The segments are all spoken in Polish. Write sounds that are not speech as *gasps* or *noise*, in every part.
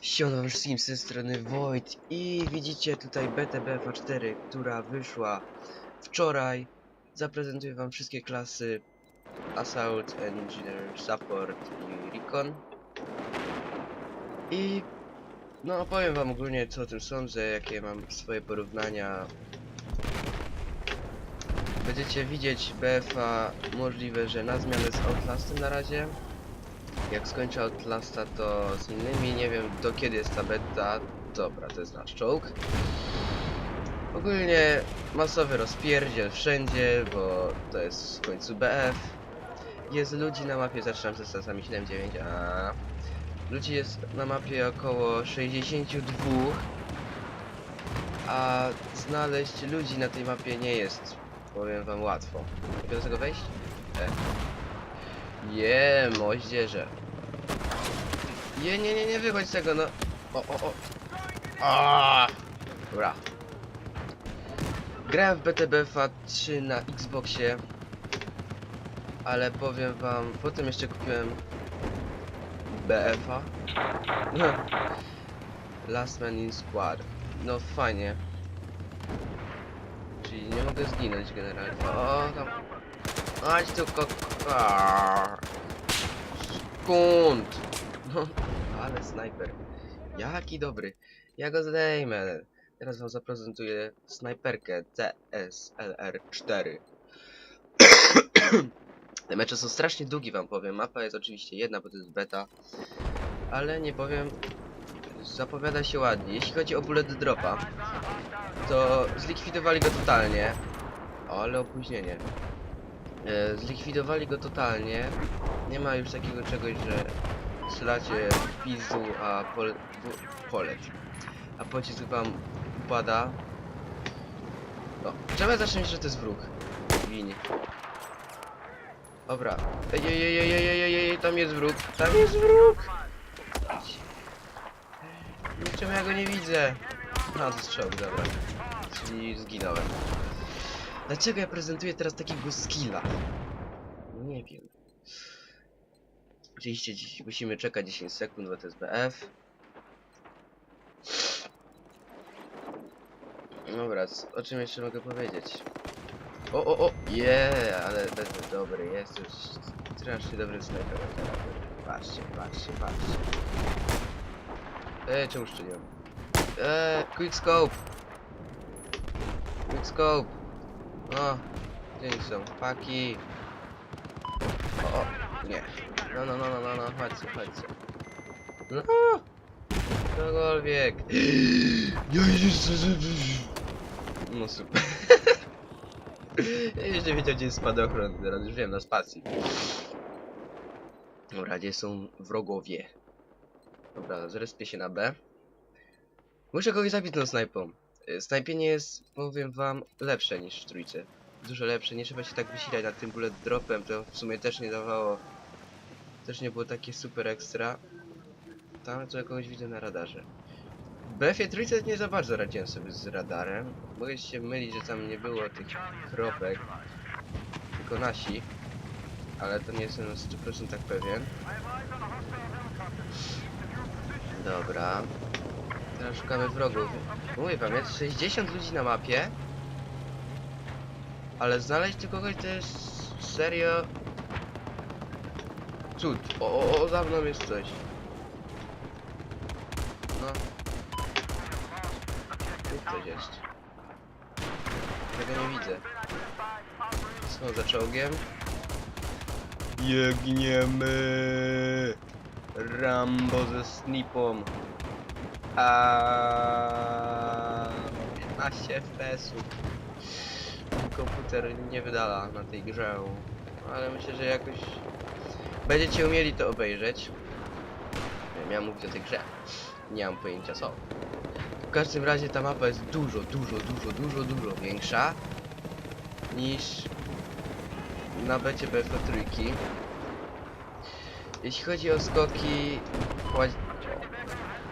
Siemano wszystkim z tej strony Void i widzicie tutaj BTB 4 która wyszła wczoraj. Zaprezentuję wam wszystkie klasy Assault, Engineer, Support i Recon. I no opowiem wam ogólnie co o tym sądzę, jakie mam swoje porównania. Będziecie widzieć BFA możliwe, że na zmianę z Outlastem na razie. Jak skończę Outlasta to z innymi, nie wiem do kiedy jest ta beta. Dobra, to jest nasz czołg. Ogólnie masowy rozpierdziel wszędzie, bo to jest w końcu BF. Jest ludzi na mapie, zaczynam ze stasami 79, a ludzi jest na mapie około 62, a znaleźć ludzi na tej mapie nie jest, powiem wam łatwo. Mogę do tego wejść? E. Je, moździerze. Je, nie, nie, nie wychodź z tego, no. O, o, o. A! Dobra. Grałem w BTBFA 3 na Xboxie. Ale powiem wam, potem jeszcze kupiłem BFA. *laughs* Last Man in Squad. No fajnie. Czyli nie mogę zginąć generalnie. O, tam. Chodź tu Skąd? No, ale snajper. Jaki dobry. Ja go zdejmę. Teraz wam zaprezentuję snajperkę CSLR-4. *coughs* Te mecze są strasznie długie wam powiem. Mapa jest oczywiście jedna, bo to jest beta. Ale nie powiem... Zapowiada się ładnie. Jeśli chodzi o bullet dropa, to zlikwidowali go totalnie. Ale opóźnienie. E, zlikwidowali go totalnie. Nie ma już takiego czegoś, że strzelacie w a pole, polet. A pocisk wam upada. No, trzeba zacząć, że to jest wróg. Wini. Dobra. Ej, ej, ej, ej, ej, ej, ej, tam jest wróg. Tam jest wróg! No czemu ja go nie widzę? No, to strzał, dobra. Czyli zginąłem. Dlaczego ja prezentuję teraz takiego skilla? Nie wiem. Oczywiście dziś musimy czekać 10 sekund, bo to jest BF. Dobra, o czym jeszcze mogę powiedzieć? O, o, o! Yeah, ale będę dobry, jest już strasznie dobry snajper. Patrzcie, patrzcie, patrzcie. Eee, czemu szczeliłem? Eee, quick scope! Quick scope! O, gdzie są? Paki! O, o, nie. No, no, no, no, no, no, chodźcie, chodźcie. No! Cokolwiek. *gasps* *laughs* Ja jeszcze, żeby... No super. Ja jeszcze wiedział, gdzie jest spadochron, teraz już wiem, na spacji. Dobra, gdzie są wrogowie? Dobra, zrespię się na B. Muszę kogoś zabić tą snajpą. Snajpienie jest, powiem wam, lepsze niż w trójce. Dużo lepsze, nie trzeba się tak wysilać nad tym bullet dropem, to w sumie też nie dawało... Też nie było takie super ekstra. Tam co kogoś widzę na radarze. BF-ie trójce nie za bardzo radziłem sobie z radarem. Mogę się mylić, że tam nie było tych kropek. Tylko nasi. Ale to nie jestem na 100% tak pewien. Dobra. Teraz szukamy wrogów. Mówię wam, jest 60 ludzi na mapie. Ale znaleźć tu kogoś to jest serio... Cud. O, o, o, za mną jest coś. No. Tu coś jest. Tego nie widzę. Są za czołgiem. Jegniemy! Rambo ze snipą. A 15 FPS-ów. Komputer nie wydala na tej grze. Ale myślę, że jakoś będziecie umieli to obejrzeć. Miałem mówić o tej grze. Nie mam pojęcia co. W każdym razie ta mapa jest dużo, dużo, dużo, dużo, dużo większa niż na becie BF trójki. Jeśli chodzi o skoki.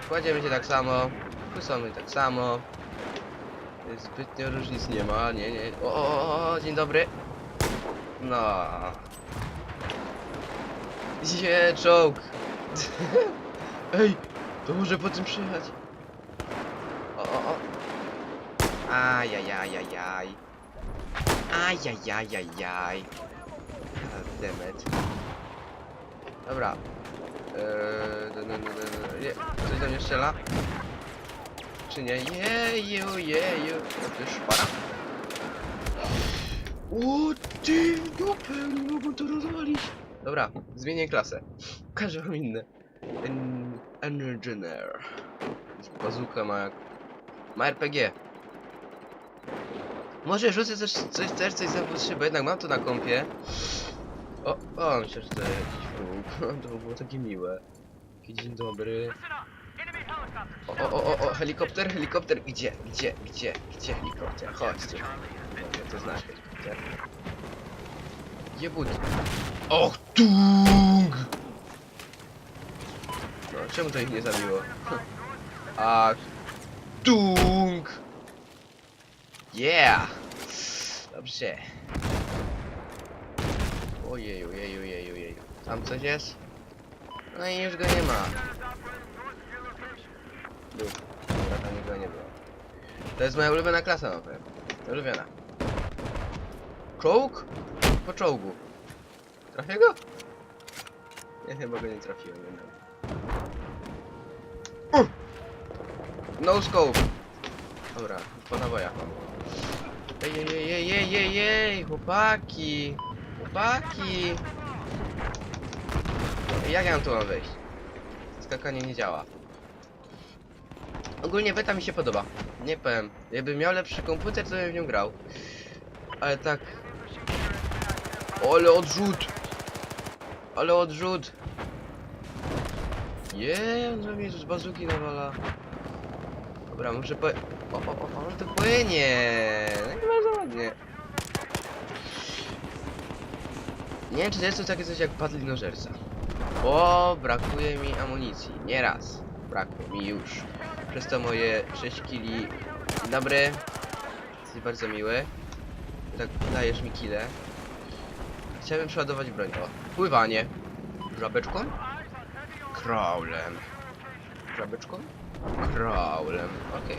Kładziemy się tak samo, kusamy tak samo. Zbytnio różnic nie ma, nie, nie. O, o, o, dzień dobry. No. Je, czołg. *laughs* Ej, To może po tym przyjechać. O, o, o. Ajajajajaj. Ajajajajaj. Dobra. Eee, no, no, no, no, no. Coś do mnie strzela? Czy nie? Jeju, jeju. To też szpara? O, ty, dupę, nie mogą to rozwalić. Dobra, zmienię klasę. Pokażę wam inne. En Engineer. Bazuka ma jak... Ma RPG. Może rzucę coś, coś też, coś za bo jednak mam to na kompie. O, o, myślę, że to jakiś wróg. To *laughs* było takie miłe. Dzień dobry. O, o, o, o, helikopter, helikopter, gdzie, gdzie, gdzie, gdzie helikopter? Chodź tu. Dobrze, to znasz helikopter. Och, tung! No, czemu to ich nie zabiło? *laughs* A, tung! Yeah! Dobrze. Ojeju, jeju, jeju, jeju. Tam coś jest? No i już go nie ma. Był. Dobra, tam nikogo nie było. To jest moja ulubiona klasa, no powiem. Ulubiona. Czołg? Po czołgu. Trafię go? Nie, chyba go nie trafiłem jednak. Uh! No scope! Dobra, po nabojach mam. Ej, ej, ej, ej, ej, ej, ej, chłopaki! Chłopaki! Jak ja mam tu mam wejść? Skakanie nie działa. Ogólnie beta mi się podoba. Nie powiem. Jakbym miał lepszy komputer, to bym w nią grał. Ale tak... Ale odrzut! Ale odrzut! Jeee, on mi z bazuki nawala. Dobra, muszę po... O, o, o, on to płynie! No i bardzo ładnie. Nie wiem, czy to jest to takie coś jak padlinożerca. Bo brakuje mi amunicji. Nie raz. Brakło mi już. Przez to moje 6 kili. Dobry. Jesteś bardzo miły. Tak dajesz mi kile. Chciałbym przeładować broń. O, pływanie. Żabeczką? Kraulem. Żabeczką? Kraulem. Okej.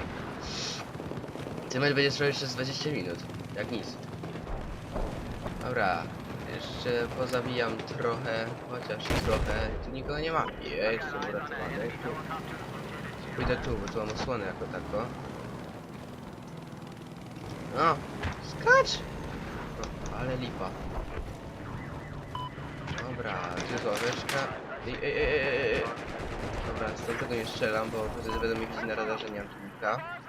Ten mecz będzie trwał przez 20 minut. Jak nic. Dobra. Jeszcze pozabijam trochę, chociaż trochę. Tu nikogo nie ma. Jest, uratowany. Pójdę tu, bo tu mam osłonę jako tako. No, skacz! No, ale lipa. Dobra, tylko owieczka. Ej, ej, ej, ej, ej. Dobra, z tego nie strzelam, bo wtedy będą mi widzieć na radarze, nie mam czujnika.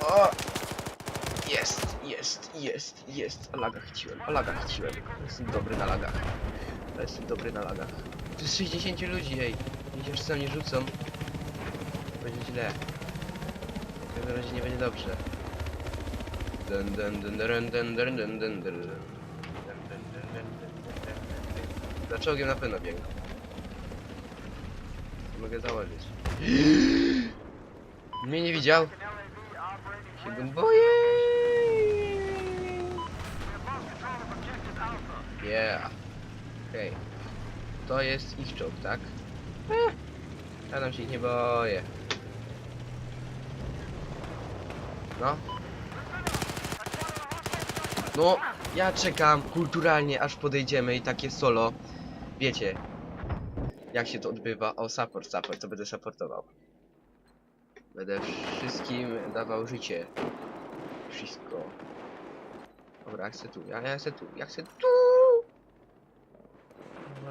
O! Jest, jest, jest, jest. O lagach chciłem, o lagach chciłem. Jestem dobry na lagach. Jestem dobry na lagach. Tu jest 60 ludzi, ej. Widzisz, co mnie rzucą. Będzie źle. W każdym razie nie będzie dobrze. Dun, dun, dun, dun, dun, dun, dun, dun, dun. Za czołgiem na pewno biegną. Mogę założyć. *gasps* Mnie nie widział. Się boję. Yeah. Okej. To jest ich czołg, tak? Eh. Ja tam się ich nie boję. No. No, ja czekam kulturalnie, aż podejdziemy i takie solo. Wiecie, jak się to odbywa. O, support, support, to będę supportował. Będę wszystkim dawał życie. Wszystko. Dobra, ja chcę tu, ja, ja chcę tu, ja chcę tu!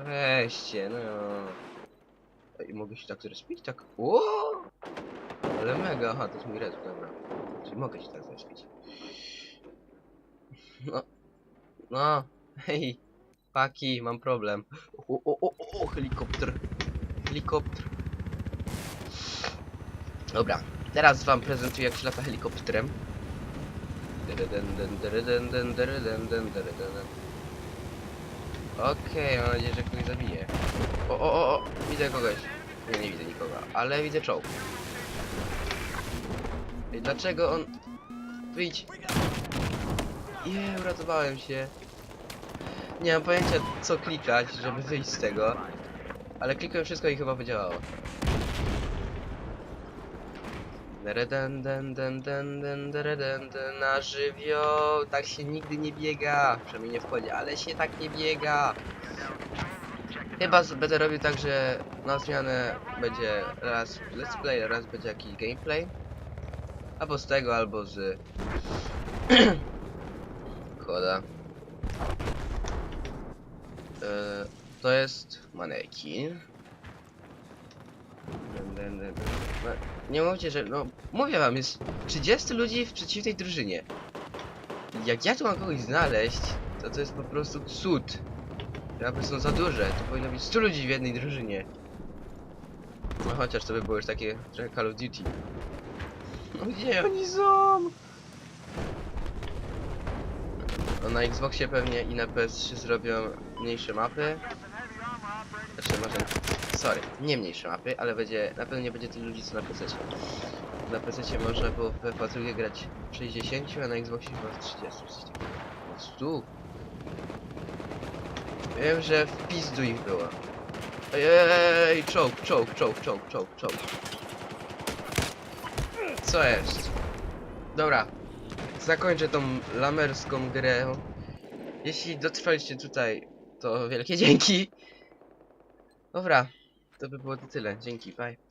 Weźcie, no. Ej, mogę się tak zrespić? Tak. O! Ale mega, aha, to jest mój red, dobra. Czyli mogę się tak zrespić. No. No. Hej. Paki, mam problem. O, o, o, o, helikopter. Helikopter. Dobra, teraz wam prezentuję jak się lata helikopterem. Okej, mam nadzieję, że kogoś zabiję. O, o, o, o, widzę kogoś. Nie, nie widzę nikogo, ale widzę czołg. Dlaczego on... Wyjdź. Je, uratowałem się. Nie mam pojęcia co klikać, żeby wyjść z tego. ale klikłem wszystko i chyba wydziałało. Na żywioł, tak się nigdy nie biega, przynajmniej nie wchodzi, ale się tak nie biega. Chyba będę robił tak, że na zmianę będzie raz let's play, raz będzie jakiś gameplay. Albo z tego, albo z... *clears throat* Choda. E, to jest manekin. No, Nie mówcie, że... No, mówię wam, jest 30 ludzi w przeciwnej drużynie. Jak ja tu mam kogoś znaleźć, to to jest po prostu cud. Rapy są za duże, to powinno być 100 ludzi w jednej drużynie. No chociaż to by było już takie trochę Call of Duty. No gdzie oni są? No na Xboxie pewnie i na PS3 zrobią mniejsze mapy. Znaczy może... Sorry, nie mniejsze mapy, ale będzie... Na pewno nie będzie tylu ludzi co na PC. Na PC można było w PvP grać 60, a na Xboxie chyba z 30. coś takiego. O, 100. Wiem, że w pizdu ich było. Ej, czołg, czołg, czołg, czołg, czołg, czołg. Co jest? Dobra. Zakończę tą lamerską grę. Jeśli dotrwaliście tutaj, to wielkie *laughs* dzięki. Dobra. To by było to tyle. Dzięki, bye.